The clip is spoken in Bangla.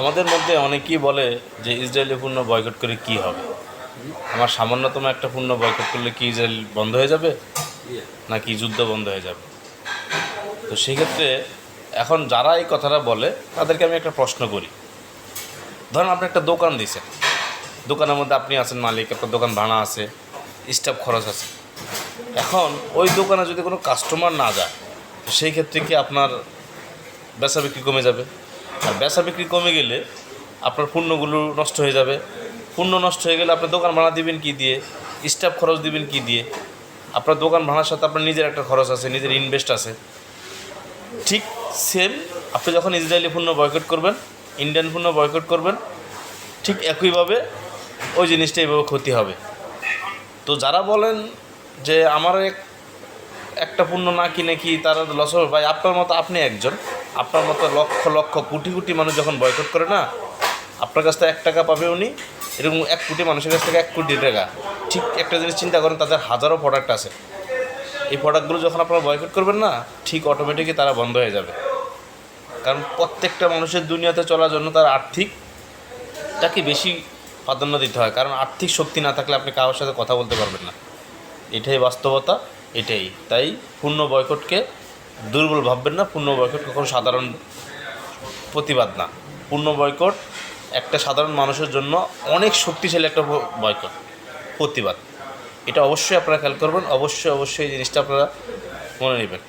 আমাদের মধ্যে অনেকেই বলে যে ইসরায়েলি পণ্য বয়কট করে কি হবে? আমার সামান্যতম একটা পণ্য বয়কট করলে কি ইসরায়েল বন্ধ হয়ে যাবে? নাকি যুদ্ধ বন্ধ হয়ে যাবে? তো সেক্ষেত্রে এখন যারা এই কথাটা বলে, তাদেরকে আমি একটা প্রশ্ন করি। ধরেন আপনি একটা দোকান দিয়েছেন দোকানের মধ্যে আপনি আছেন, মালিক, আপনার দোকান ভাড়া আছে, স্টাফ খরচ আছে। এখন ওই দোকানে যদি কোনো কাস্টমার না যায় সেই ক্ষেত্রে কি আপনার বেচা বিক্রি কমে যাবে? আর বেচা বিক্রি কমে গেলে আপনার পণ্যগুলো নষ্ট হয়ে যাবে। পণ্য নষ্ট হয়ে গেলে আপনার দোকান ভাড়া দিবেন কি দিয়ে? স্টাফ খরচ দিবেন কি দিয়ে? আপনার দোকান ভাড়ার সাথে আপনার নিজের একটা খরচ আছে, নিজের ইনভেস্ট আছে। ঠিক সেম আপনি যখন ইসরায়েলি পণ্য বয়কট করবেন ইন্ডিয়ান পণ্য বয়কট করবেন, ঠিক একইভাবে ওই জিনিসটা এইভাবে ক্ষতি হবে। তো যারা বলেন যে আমার এক, একটা পণ্য না কিনে কি তারা লস হবে? ভাই, আপনার মতো আপনি একজন। আপনার মতো লক্ষ লক্ষ কোটি কোটি মানুষ যখন বয়কট করে না, আপনার কাছ থেকে এক টাকা পাবে উনি, এরকম এক কোটি মানুষের কাছ থেকে এক কোটি টাকা। ঠিক একটা জিনিস চিন্তা করেন, তাদের হাজারো প্রোডাক্ট আছে। এই প্রোডাক্টগুলো যখন আপনারা বয়কট করবেন না, ঠিক অটোমেটিকই তারা বন্ধ হয়ে যাবে। কারণ প্রত্যেকটা মানুষের দুনিয়াতে চলার জন্য তার আর্থিকটাকে বেশি প্রাধান্য দিতে হয়। কারণ আর্থিক শক্তি না থাকলে আপনি কারোর সাথে কথা বলতে পারবেন না। এটাই বাস্তবতা, এটাই। তাই পূর্ণ বয়কটকে দুর্বল ভাববেন না, পূর্ণ বয়কট কখনো সাধারণ প্রতিবাদ না। পূর্ণ বয়কট একটা সাধারণ মানুষের জন্য অনেক শক্তিশালী একটা বয়কট, প্রতিবাদ। এটা অবশ্যই আপনারা খেয়াল করবেন, অবশ্যই অবশ্যই এই জিনিসটা আপনারা মনে নেবেন।